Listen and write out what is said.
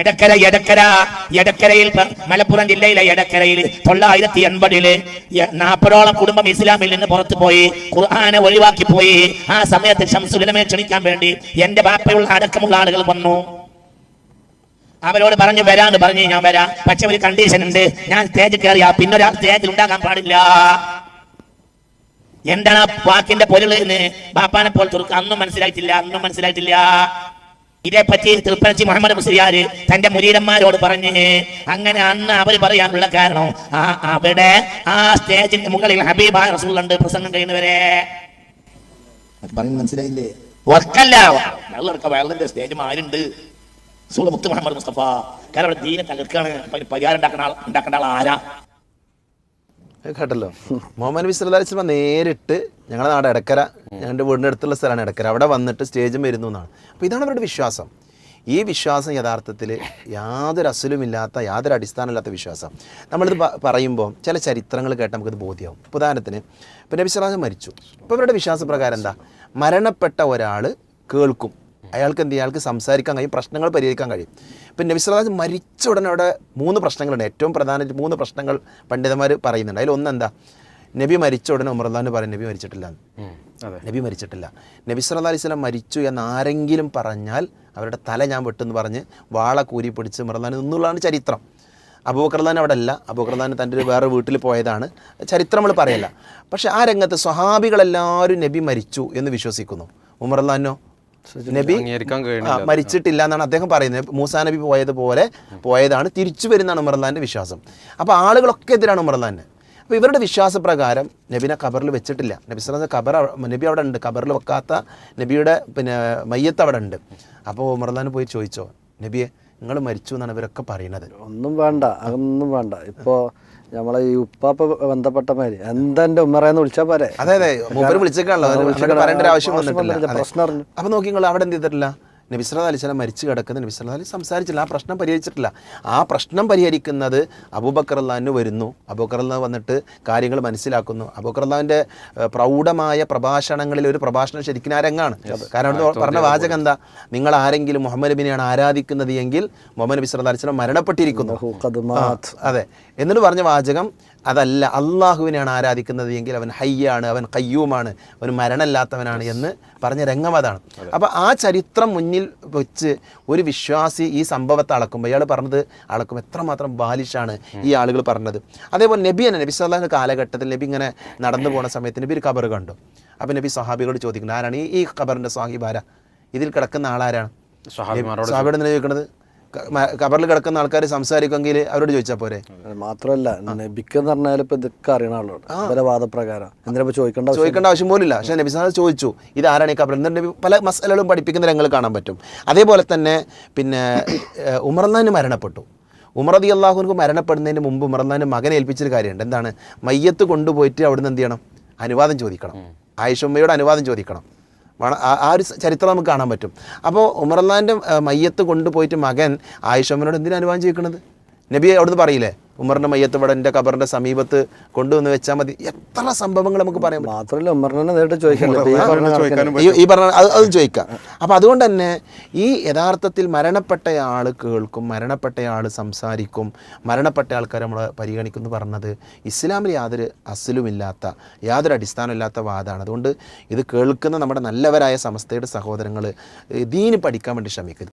എടക്കര എടക്കര. എടക്കരയിൽ മലപ്പുറം ജില്ലയിലെ എടക്കരയിൽ തൊള്ളായിരത്തി എൺപതിൽ നാൽപ്പതോളം കുടുംബം ഇസ്ലാമിൽ നിന്ന് പുറത്തു പോയി ഖുർആാനെ ഒഴിവാക്കി പോയി. ആ സമയത്ത് ഷംസുലമെ ക്ഷണിക്കാൻ വേണ്ടി എന്റെ ബാപ്പയുള്ള അടക്കമുള്ള ആളുകൾ വന്നു. അവരോട് പറഞ്ഞു വരാന്ന് പറഞ്ഞു ഞാൻ വരാം. പക്ഷെ ഒരു കണ്ടീഷൻ ഉണ്ട്. ഞാൻ സ്റ്റേജ് കയറിയാ പിന്നെ ഒരാൾ സ്റ്റേജിൽ ഉണ്ടാകാൻ പാടില്ല. എന്താണ് വാക്കിന്റെ പൊരുൾ എന്ന് ബാപ്പാനെ പോലെ തുറക്കുക അന്നും മനസ്സിലായിട്ടില്ല അന്നും മനസ്സിലായിട്ടില്ല. ഇതേപ്പറ്റി തൃപ്പനച്ചി മുഹമ്മദ് മുസ്ലിയാര് തന്റെ മുരീരന്മാരോട് പറഞ്ഞു അങ്ങനെ അന്ന് അവർ പറയാനുള്ള കാരണം ആ അവിടെ ആ സ്റ്റേജിന്റെ മുകളിൽ ഹബീബ റസൂലുണ്ട് പ്രസംഗം കഴിയുന്നവരെ. പറഞ്ഞു മനസ്സിലായില്ലേ? വർക്കല്ല. വെള്ളർക്ക വെള്ളന്റെ സ്റ്റേജ് ആരുണ്ട് സൂള മുത്ത് മുഹമ്മദ് മുസ്തഫ. കാരണം അവിടെ ദീനെ തകർക്കാണ്. പരിഹാരം ഉണ്ടാക്കുന്ന ആൾ ഉണ്ടാക്കേണ്ട ആൾ ആരാ? കേട്ടല്ലോ. മുഹമ്മദ് നബി സല്ലല്ലാഹു അലൈഹി വസല്ലം നേരിട്ട് ഞങ്ങളുടെ നാട് എടക്കര ഞങ്ങളുടെ വീടിന്റെ അടുത്തുള്ള സ്ഥലമാണ് എടക്കര. അവിടെ വന്നിട്ട് സ്റ്റേജും വരുന്നു എന്നാണ്. അപ്പോൾ ഇതാണ് അവരുടെ വിശ്വാസം. ഈ വിശ്വാസം യഥാർത്ഥത്തിൽ യാതൊരു അസലുമില്ലാത്ത യാതൊരു അടിസ്ഥാനമില്ലാത്ത വിശ്വാസം. നമ്മളിത് പറയുമ്പോൾ ചില ചരിത്രങ്ങൾ കേട്ട് നമുക്കിത് ബോധ്യമാവും ഉദാഹരണത്തിന് ഇപ്പം നബി സ്വലാഹം മരിച്ചു. ഇപ്പോൾ ഇവരുടെ വിശ്വാസപ്രകാരം എന്താ? മരണപ്പെട്ട ഒരാൾ കേൾക്കും. അയാൾക്ക് എന്ത് അയാൾക്ക് സംസാരിക്കാൻ കഴിയും പ്രശ്നങ്ങൾ പരിഹരിക്കാൻ കഴിയും. ഇപ്പം നബി സ്വലാഹ് മരിച്ച ഉടനെ അവിടെ മൂന്ന് പ്രശ്നങ്ങളുണ്ട്. ഏറ്റവും പ്രധാനമായിട്ട് മൂന്ന് പ്രശ്നങ്ങൾ പണ്ഡിതന്മാർ പറയുന്നുണ്ട്. അതിൽ ഒന്നെന്താ നബി മരിച്ച ഉടനെ ഉമർദാന്ന് പറയും നബി മരിച്ചിട്ടില്ല നബി മരിച്ചിട്ടില്ല. നബി സല്ലാ അലൈഹി സ്വലം മരിച്ചു എന്ന് ആരെങ്കിലും പറഞ്ഞാൽ അവരുടെ തല ഞാൻ വെട്ടെന്ന് പറഞ്ഞ് വാള കൂരി പിടിച്ച് ഉമർദാൻ നിന്നുള്ളതാണ് ചരിത്രം. അബൂക്കർദാൻ അവിടെ അല്ല. അബൂക്കർദാൻ തന്റെ ഒരു വേറെ വീട്ടിൽ പോയതാണ്. ചരിത്രം നമ്മൾ പറയല്ല. പക്ഷെ ആ രംഗത്ത് സ്വഹാബികളെല്ലാവരും നബി മരിച്ചു എന്ന് വിശ്വസിക്കുന്നു. ഉമർദാനോ നബി മരിച്ചിട്ടില്ല എന്നാണ് അദ്ദേഹം പറയുന്നത്. മൂസാ നബി പോയതുപോലെ പോയതാണ്. തിരിച്ചു വരുന്നതാണ് ഉമർദാന്റെ വിശ്വാസം. അപ്പോൾ ആളുകളൊക്കെ എതിരാണ് ഉമർലാന് അപ്പോൾ ഇവരുടെ വിശ്വാസപ്രകാരം നബിനെ കബറിൽ വെച്ചിട്ടില്ല. നബി സ്വലാം ഖബർ നബി അവിടെ ഉണ്ട്. കബറിൽ വെക്കാത്ത നബിയുടെ പിന്നെ മയ്യത്ത് അവിടെ ഉണ്ട്. അപ്പോൾ ഉമർലാൻ പോയി ചോദിച്ചോ നബിയെ നിങ്ങൾ മരിച്ചു എന്നാണ് ഇവരൊക്കെ പറയുന്നത്. ഒന്നും വേണ്ട അതൊന്നും വേണ്ട. ഇപ്പോൾ നമ്മളെ ഈ ഉപ്പാപ്പ ബന്ധപ്പെട്ട മാതിരി എന്താ എന്റെ ഉമ്മറയെന്ന് വിളിച്ചാൽ പോരെ? അതെ അതെ. മൂപ്പര് വിളിച്ചേക്കാണല്ലോ. പറയേണ്ട ആവശ്യം വന്നിട്ടില്ല. പ്രശ്നം. അപ്പോൾ നോക്കി നിങ്ങൾ അവിടെ എന്ത് ചെയ്തിട്ടില്ല? നബി സല്ലല്ലാഹു അലൈഹി വസല്ലം മരിച്ചു കിടക്കുന്ന നബി അലി സംസാരിച്ചില്ല. ആ പ്രശ്നം പരിഹരിച്ചിട്ടില്ല. ആ പ്രശ്നം പരിഹരിക്കുന്നത് അബൂബക്കർ അള്ളാഹിന് വരുന്നു. അബൂബക്കർ അള്ളാഹ് വന്നിട്ട് കാര്യങ്ങൾ മനസ്സിലാക്കുന്നു. അബൂബക്കർ അള്ളാഹിന്റെ പ്രൗഢമായ പ്രഭാഷണങ്ങളിൽ ഒരു പ്രഭാഷണം ശരിക്കും അരങ്ങാണ് രംഗാണ്. കാരണം പറഞ്ഞ വാചകം എന്താ? നിങ്ങൾ ആരെങ്കിലും മുഹമ്മദ് നബിനെയാണ് ആരാധിക്കുന്നത് എങ്കിൽ മുഹമ്മദ് നബി സല്ലല്ലാഹു അലൈഹി വസല്ലം മരണപ്പെട്ടിരിക്കുന്നു. അതെ. എന്നിട്ട് പറഞ്ഞ വാചകം അതല്ല അള്ളാഹുവിനെയാണ് ആരാധിക്കുന്നത് എങ്കിൽ അവൻ ഹയ്യാണ് അവൻ കയ്യൂമാണ് അവൻ മരണമില്ലാത്തവനാണ് എന്ന് പറഞ്ഞ രംഗം അതാണ്. അപ്പോൾ ആ ചരിത്രം മുന്നിൽ വെച്ച് ഒരു വിശ്വാസി ഈ സംഭവത്തെ അളക്കുമ്പോൾ ഇയാൾ പറഞ്ഞത് അളക്കും എത്രമാത്രം ബാലിഷാണ് ഈ ആളുകൾ പറഞ്ഞത്. അതേപോലെ നബി തന്നെ നബി സല്ലാഹ് കാലഘട്ടത്തിൽ നബി ഇങ്ങനെ നടന്നു പോകുന്ന സമയത്ത് നബി ഒരു ഖബർ കണ്ടു. അപ്പോൾ നബി സഹാബികളോട് ചോദിക്കുന്നത് ആരാണ് ഈ ഖബറിന്റെ സാഹിബ് ആരാ? ഇതിൽ കിടക്കുന്ന ആളാരാണ്? സ്വഹാബിമാരോട് ചോദിക്കുന്നത് ചോദിക്കണത് ക- മ- ഖബറിൽ കിടക്കുന്ന ആൾക്കാർ സംസാരിക്കുമെങ്കിൽ അവരോട് ചോദിച്ചാൽ പോരെ? മാത്രമല്ല നബിക്ക് എന്ന് പറഞ്ഞാൽ ഇപ്പൊ ഇതൊക്കെ അറിയണ ആളോട് ഇവരെ വാദപ്രകാരം. എന്തിനാ ചോദിക്കേണ്ട ആവശ്യം? ചോദിക്കേണ്ട ആവശ്യം പോലില്ല. പക്ഷേ നബി സാഹ് ചോദിച്ചു ഇത് ആരാണ് ഈ കബറിൽ? എന്നിട്ട് പല മസലകളും പഠിപ്പിക്കുന്ന രംഗങ്ങൾ കാണാൻ പറ്റും. അതേപോലെ തന്നെ പിന്നെ ഉമർന്നാൻ മരണപ്പെട്ടു. ഉമറദി അള്ളാഹുനക്ക് മരണപ്പെടുന്നതിന് മുമ്പ് ഉമർന്നാന് മകനെ ഏൽപ്പിച്ചൊരു കാര്യമുണ്ട്. എന്താണ്? മയ്യത്ത് കൊണ്ടുപോയിട്ട് അവിടുന്ന് എന്ത് ചെയ്യണം? അനുവാദം ചോദിക്കണം. ആയിഷമ്മയോട് അനുവാദം ചോദിക്കണം. ആ- ഒരു ചരിത്രം നമുക്ക് കാണാൻ പറ്റും. അപ്പോൾ ഉമർലാന്റെ മയ്യത്ത് കൊണ്ടുപോയിട്ട് മകൻ ആയിഷമ്മനോട് എന്തിനാ അനുവാദം ചോദിക്കണത്? നബി അവിടുന്ന് പറയില്ലേ? ഉമറിന്റെ മയ്യത്ത് ഇവിടെ എന്റെ ഖബറിന്റെ സമീപത്ത് കൊണ്ടുവന്ന് വെച്ചാൽ മതി. എത്ര സംഭവങ്ങൾ നമുക്ക് പറയാൻ മാത്രമല്ല ഉമറിനെ നേരിട്ട് ഈ പറഞ്ഞ ചോദിക്കാനും ഈ ഈ പറഞ്ഞ അത് ചോദിക്കാം. അപ്പോൾ അതുകൊണ്ട് തന്നെ ഈ യഥാർത്ഥത്തിൽ മരണപ്പെട്ടയാൾ കേൾക്കും മരണപ്പെട്ടയാൾ സംസാരിക്കും മരണപ്പെട്ട ആൾക്കാർ നമ്മൾ പരിഗണിക്കും എന്ന് പറഞ്ഞത് ഇസ്ലാമിൽ യാതൊരു അസലുമില്ലാത്ത യാതൊരു അടിസ്ഥാനമില്ലാത്ത വാദമാണ് അതുകൊണ്ട് ഇത് കേൾക്കുന്ന നമ്മുടെ നല്ലവരായ സമസ്തയുടെ സഹോദരങ്ങൾ ദീന് പഠിക്കാൻ വേണ്ടി ശ്രമിക്കരുത്